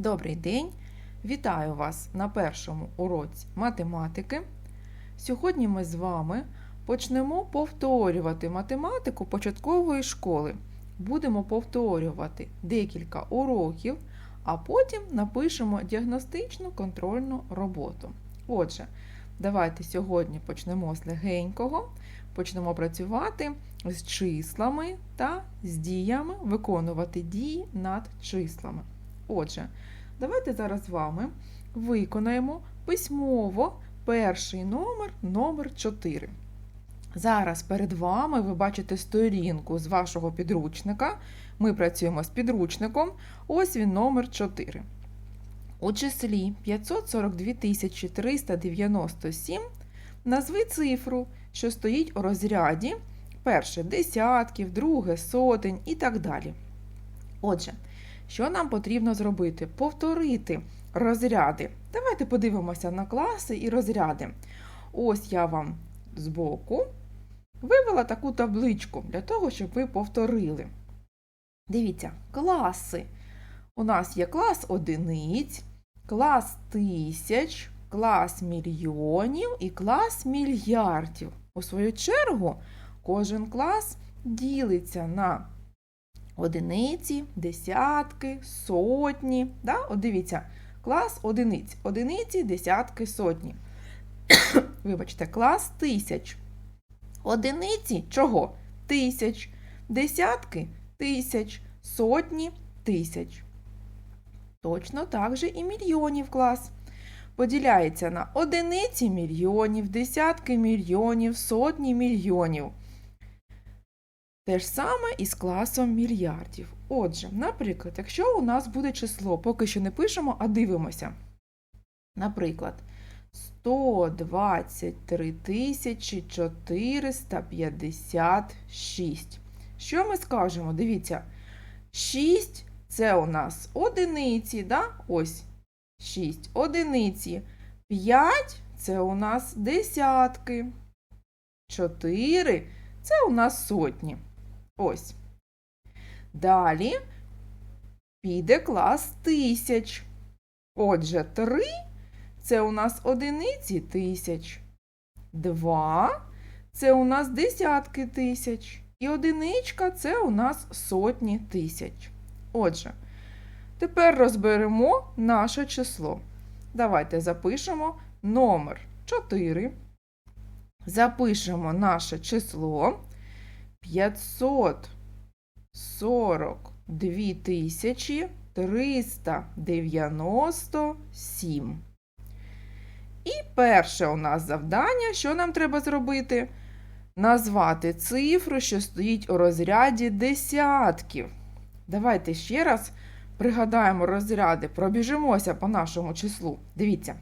Добрий день! Вітаю вас на першому уроці математики. Сьогодні ми з вами почнемо повторювати математику початкової школи. Будемо повторювати декілька уроків, а потім напишемо діагностичну контрольну роботу. Отже, давайте сьогодні почнемо з легенького, почнемо працювати з числами та з діями, виконувати дії над числами. Отже, давайте зараз з вами виконаємо письмово перший номер номер 4. Зараз перед вами ви бачите сторінку з вашого підручника. Ми працюємо з підручником. Ось він номер 4. У числі 542 397 назви цифру, що стоїть у розряді перше десятків, друге сотень і так далі. Отже, що нам потрібно зробити? Повторити розряди. Давайте подивимося на класи і розряди. Ось я вам збоку вивела таку табличку для того, щоб ви повторили. Дивіться, класи. У нас є клас одиниць, клас тисяч, клас мільйонів і клас мільярдів. У свою чергу, кожен клас ділиться на одиниці, десятки, сотні. Да? От дивіться, клас одиниць. Одиниці, десятки, сотні. Вибачте, клас тисяч. Одиниці чого? Тисяч. Десятки тисяч, сотні тисяч. Точно так же і мільйонів клас. Поділяється на одиниці мільйонів, десятки мільйонів, сотні мільйонів. Те ж саме і з класом мільярдів. Отже, наприклад, якщо у нас буде число, поки що не пишемо, а дивимося. Наприклад, 123 456. Що ми скажемо? Дивіться, 6 це у нас одиниці, да? ось 6 одиниці. 5 це у нас десятки. 4 це у нас сотні. Ось. Далі піде клас тисяч. Отже, 3 це у нас одиниці тисяч. 2 це у нас десятки тисяч. І одиничка це у нас сотні тисяч. Отже, тепер розберемо наше число. Давайте запишемо номер 4. Запишемо наше число 542 тисячі 397. І перше у нас завдання, що нам треба зробити? Назвати цифру, що стоїть у розряді десятків. Давайте ще раз пригадаємо розряди, пробіжимося по нашому числу. Дивіться.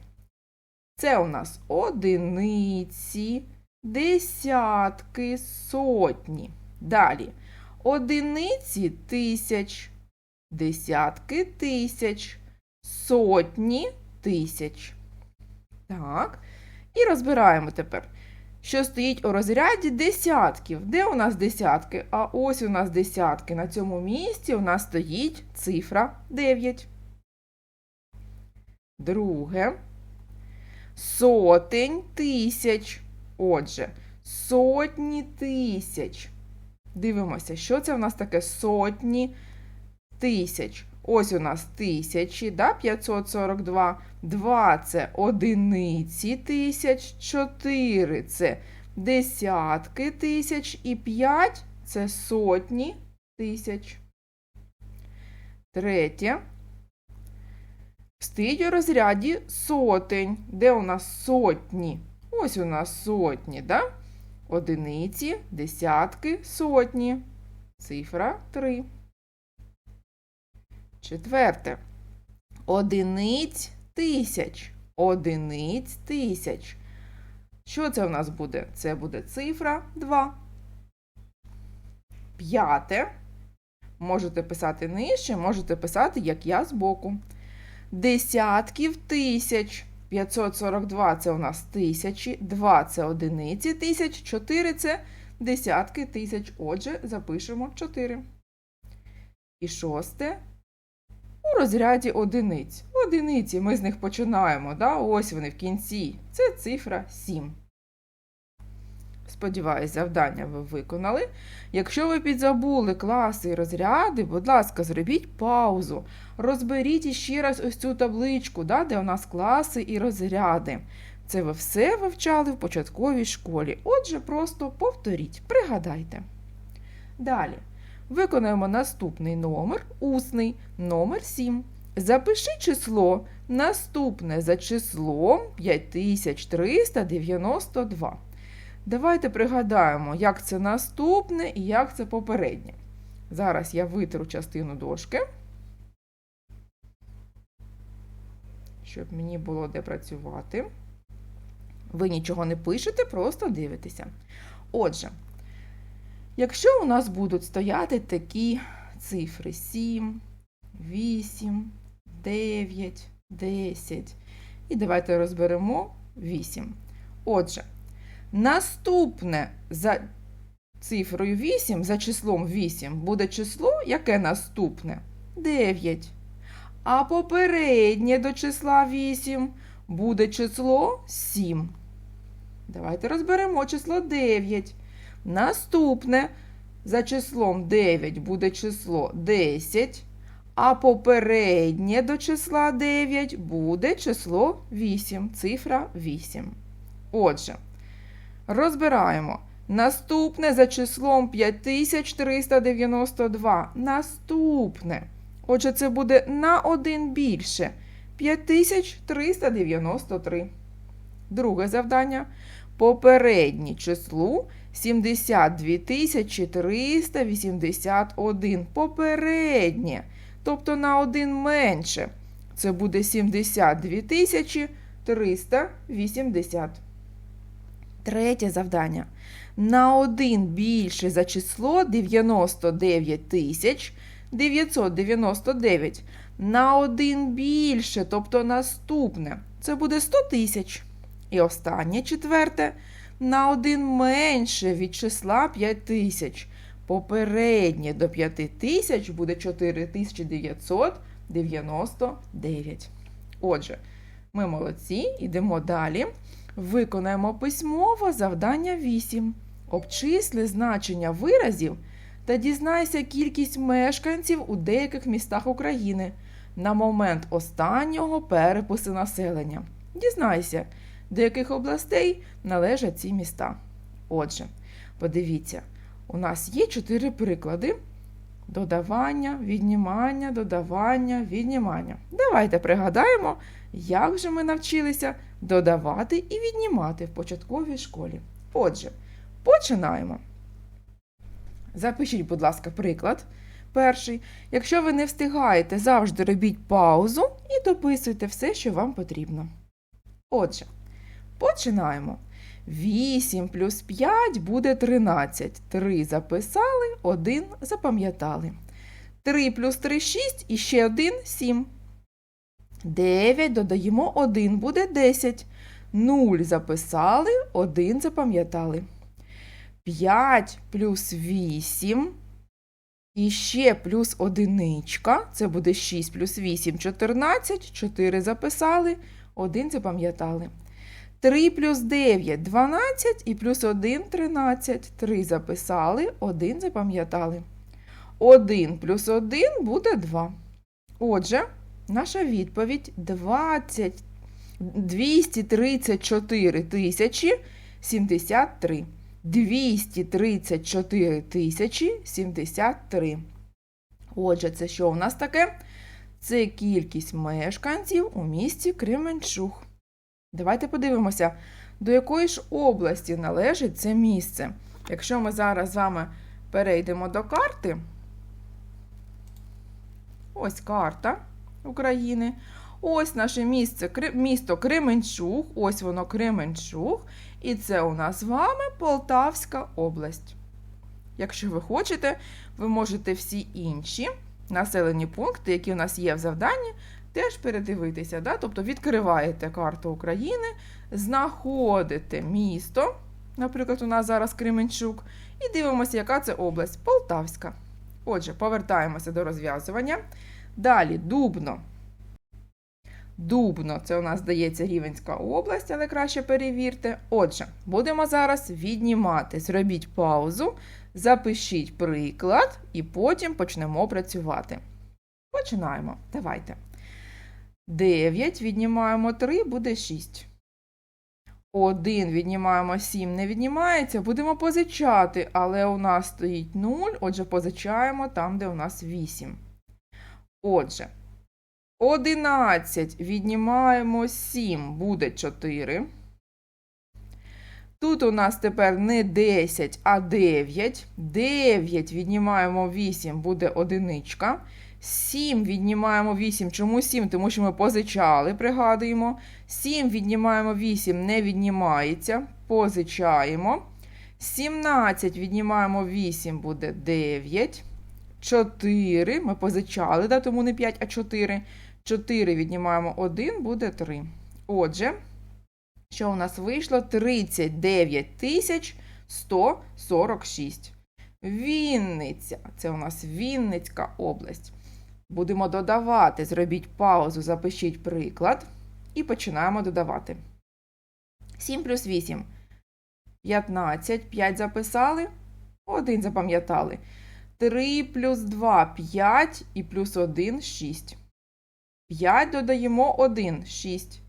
Це у нас одиниці, десятки, сотні. Далі одиниці тисяч, десятки тисяч, сотні тисяч. Так. І розбираємо тепер, що стоїть у розряді десятків. Де у нас десятки? А ось у нас десятки. На цьому місці у нас стоїть цифра 9. Друге. Сотень тисяч. Отже, сотні тисяч. Дивимося, що це у нас таке сотні тисяч. Ось у нас тисячі, да, 542. 2 це одиниці тисяч, 4 це десятки тисяч і 5 це сотні тисяч. Третє. Стоїть у розряді сотень. Де у нас сотні? Ось у нас сотні, да? Одиниці, десятки, сотні. Цифра 3. Четверте. Одиниць тисяч. Одиниць тисяч. Що це у нас буде? Це буде цифра 2. П'яте. Можете писати нижче, можете писати, як я збоку. Десятків тисяч. 542 це у нас тисячі, 2 це одиниці тисяч, 4 це десятки тисяч. Отже, запишемо 4. І шосте у розряді одиниць. Одиниці ми з них починаємо, да? ось вони в кінці. Це цифра 7. Сподіваюсь, завдання ви виконали. Якщо ви підзабули класи і розряди, будь ласка, зробіть паузу. Розберіть іще раз ось цю табличку, да, де у нас класи і розряди. Це ви все вивчали в початковій школі. Отже, просто повторіть, пригадайте. Далі. Виконаємо наступний номер, усний, номер 7. Запиши число наступне за числом 5392. Давайте пригадаємо, як це наступне і як це попереднє. Зараз я витру частину дошки, щоб мені було де працювати. Ви нічого не пишете, просто дивитеся. Отже, якщо у нас будуть стояти такі цифри 7, 8, 9, 10, і давайте розберемо 8. Отже, наступне за цифрою 8, за числом 8, буде число, яке наступне? 9. А попереднє до числа 8 буде число 7. Давайте розберемо число 9. Наступне за числом 9 буде число 10, а попереднє до числа 9 буде число 8, цифра 8. Отже, розбираємо. Наступне за числом 5392. Наступне. Отже, це буде на один більше. 5393. Друге завдання. Попереднє числу 72381. Попереднє. Тобто на один менше. Це буде 72380. Третє завдання. На один більше за число 99 тисяч 999. На один більше, тобто наступне, це буде 100 тисяч. І останнє четверте. На один менше від числа 5 тисяч. Попереднє до 5 тисяч буде 4999. Отже, ми молодці, йдемо далі. Виконаємо письмово завдання 8. Обчисли значення виразів та дізнайся кількість мешканців у деяких містах України на момент останнього перепису населення. Дізнайся, до яких областей належать ці міста. Отже, подивіться, у нас є чотири приклади: додавання, віднімання, додавання, віднімання. Давайте пригадаємо, як же ми навчилися додавати і віднімати в початковій школі. Отже, починаємо. Запишіть, будь ласка, приклад. Перший. Якщо ви не встигаєте, завжди робіть паузу і дописуйте все, що вам потрібно. Отже, починаємо. 8 плюс 5 буде 13. 3 записали, 1 запам'ятали. 3 плюс 3 6 і ще 1 7. 9 додаємо 1 буде 10. 0 записали, 1 запам'ятали. 5 плюс 8. І ще плюс одиничка. Це буде 6 плюс 8 14. 4 записали, 1 запам'ятали. 3 плюс 9 12 і плюс 1 13. 3 записали, 1 запам'ятали. 1 плюс 1 буде 2. Отже, наша відповідь 20, 234 тисячі 73. 234 тисячі 73. Отже, це що у нас таке? Це кількість мешканців у місті Кременчуг. Давайте подивимося, до якої ж області належить це місце. Якщо ми зараз з вами перейдемо до карти, ось карта України. Ось наше місце, місто Кременчуг, ось воно Кременчуг. І це у нас з вами Полтавська область. Якщо ви хочете, ви можете всі інші населені пункти, які у нас є в завданні, теж передивитися. Да? Тобто відкриваєте карту України, знаходите місто, наприклад, у нас зараз Кременчук, і дивимося, яка це область Полтавська. Отже, повертаємося до розв'язування. Далі Дубно. Дубно це у нас здається Рівенська область, але краще перевірте. Отже, будемо зараз віднімати. Зробіть паузу, запишіть приклад і потім почнемо працювати. Починаємо. Давайте. 9 віднімаємо 3, буде 6. 1 віднімаємо 7, не віднімається, будемо позичати, але у нас стоїть 0, отже, позичаємо там, де у нас 8. Отже, 11 віднімаємо 7, буде 4. Тут у нас тепер не 10, а 9. 9 віднімаємо 8, буде одиничка. 7 віднімаємо 8. Чому 7? Тому що ми позичали, пригадуємо. 7 віднімаємо 8, не віднімається. Позичаємо. 17 віднімаємо 8, буде 9. 4. Ми позичали, да, тому не 5, а 4. 4 віднімаємо 1, буде 3. Отже, що у нас вийшло? 39 тисяч 146. Вінниця. Це у нас Вінницька область. Будемо додавати. Зробіть паузу, запишіть приклад. І починаємо додавати. 7 плюс 8. 15. 5 записали. 1 запам'ятали. 3 плюс 2 5 і плюс 1 6. 5 додаємо 1 6.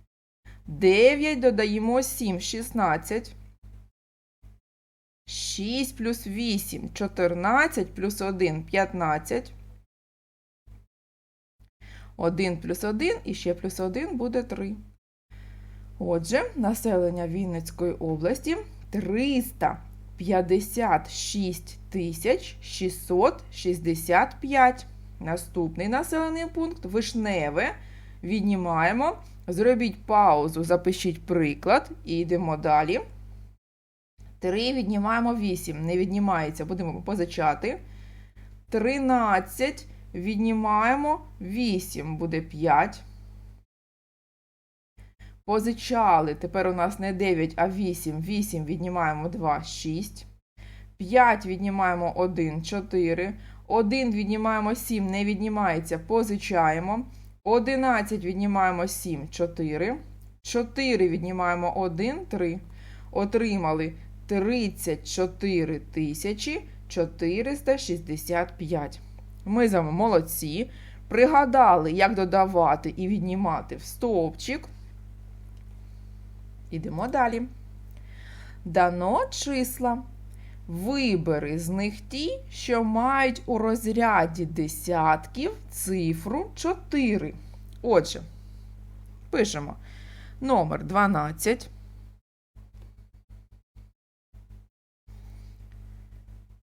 9 додаємо 7 16. 6 плюс 8 14 плюс 1 15. 1 плюс 1 і ще плюс 1 буде 3. Отже, населення Вінницької області 300. 56 665. Наступний населений пункт вишневе. Віднімаємо. Зробіть паузу, запишіть приклад і йдемо далі. 3 віднімаємо 8. Не віднімається, будемо позначати. 13 віднімаємо 8, буде 5. Позичали. Тепер у нас не 9, а 8. 8 віднімаємо 2, 6. 5 віднімаємо 1, 4. 1 віднімаємо 7, не віднімається, позичаємо. 11 віднімаємо 7, 4. 4 віднімаємо 1, 3. Отримали 34 тисячі 465. Ми з вами молодці. Пригадали, як додавати і віднімати в стовпчик. Ідемо далі. Дано числа. Вибери з них ті, що мають у розряді десятків цифру 4. Отже, пишемо номер 12.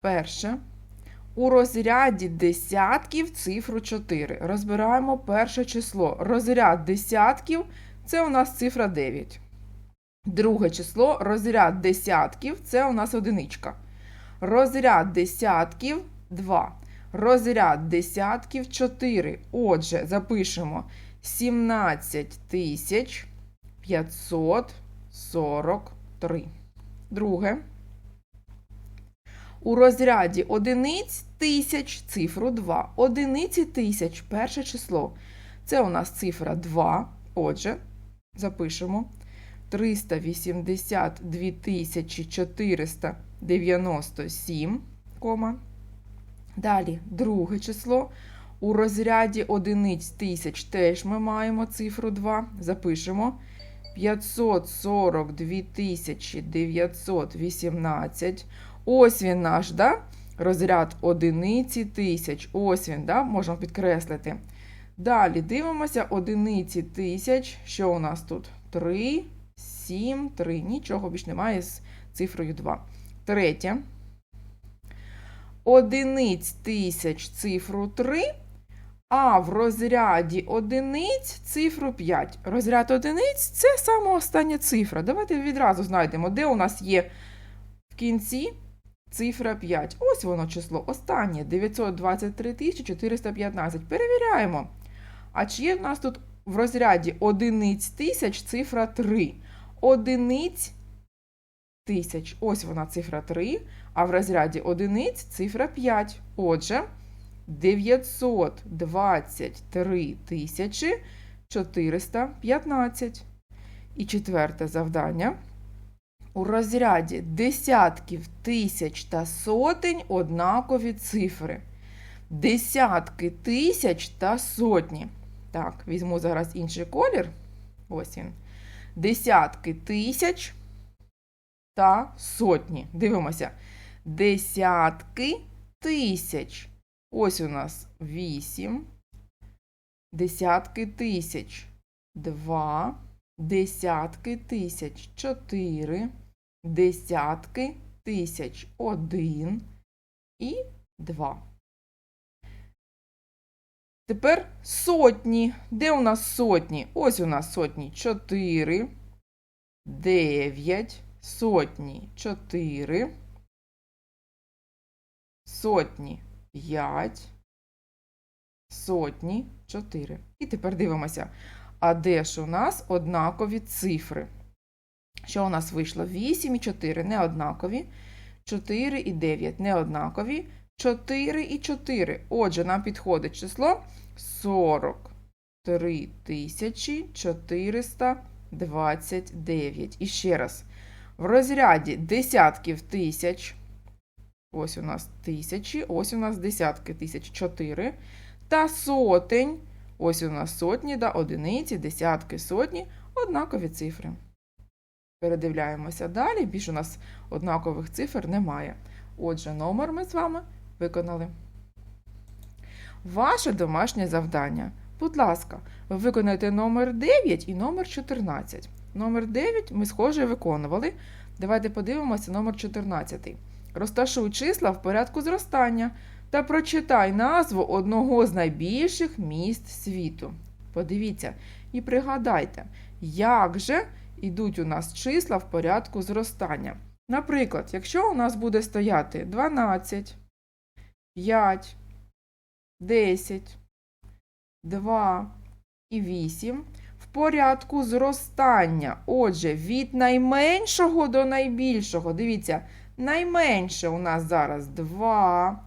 Перше. У розряді десятків цифру 4. Розбираємо перше число. Розряд десятків це у нас цифра 9. Друге число розряд десятків це у нас одиничка. Розряд десятків 2. Розряд десятків 4. Отже, запишемо 17 тисяч 543. Друге. У розряді одиниць тисяч цифру 2. Одиниці тисяч перше число. Це у нас цифра 2. Отже, запишемо 382 497, кома. Далі друге число. У розряді одиниць тисяч теж ми маємо цифру 2. Запишемо 542 918. Ось він наш, да? розряд одиниці тисяч. Ось він, да? можемо підкреслити. Далі дивимося одиниці тисяч. Що у нас тут? 3, 7, 3. Нічого більш немає з цифрою 2. Третє. Одиниць тисяч цифру 3. А в розряді одиниць цифру 5. Розряд одиниць це саме остання цифра. Давайте відразу знайдемо, де у нас є в кінці цифра 5. Ось воно число. Останнє 923 415. Перевіряємо. А чи є в нас тут в розряді одиниць тисяч цифра 3? Одиниць тисяч. Ось вона цифра 3, а в розряді одиниць цифра 5. Отже, 923 тисячі 415. І четверте завдання. У розряді десятків тисяч та сотень однакові цифри. Десятки тисяч та сотні. Так, візьму зараз інший колір. Ось він. Десятки тисяч та сотні. Дивимося. Десятки тисяч. Ось у нас 8. Десятки тисяч. 2. Десятки тисяч. 4. Десятки тисяч. 1 і 2. Тепер сотні. Де у нас сотні? Ось у нас сотні. 4, 9, сотні 4, сотні 5, сотні 4. І тепер дивимося. А де ж у нас однакові цифри? Що у нас вийшло? 8 і 4 не однакові. 4 і 9 не однакові. 4 і 4. Отже, нам підходить число 43 тисячі 429. І ще раз. В розряді десятків тисяч. Ось у нас тисячі, ось у нас десятки тисяч 4. Та сотень. Ось у нас сотні, да, одиниці, десятки, сотні. Однакові цифри. Передивляємося далі. Більш у нас однакових цифр немає. Отже, номер ми з вами виконали. Ваше домашнє завдання. Будь ласка, ви виконайте номер 9 і номер 14. Номер 9 ми схоже виконували. Давайте подивимося номер 14. Розташуй числа в порядку зростання та прочитай назву одного з найбільших міст світу. Подивіться і пригадайте, як же йдуть у нас числа в порядку зростання. Наприклад, якщо у нас буде стояти 12, 5, 10, 2 і 8 в порядку зростання. Отже, від найменшого до найбільшого. Дивіться, найменше у нас зараз 2.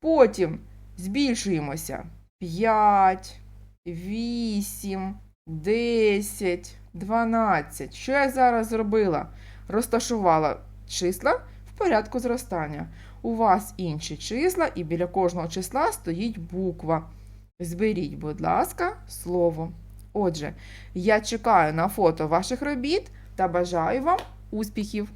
Потім збільшуємося 5, 8, 10, 12. Що я зараз зробила? Розташувала числа в порядку зростання. У вас інші числа, і біля кожного числа стоїть буква. Зберіть, будь ласка, слово. Отже, я чекаю на фото ваших робіт та бажаю вам успіхів!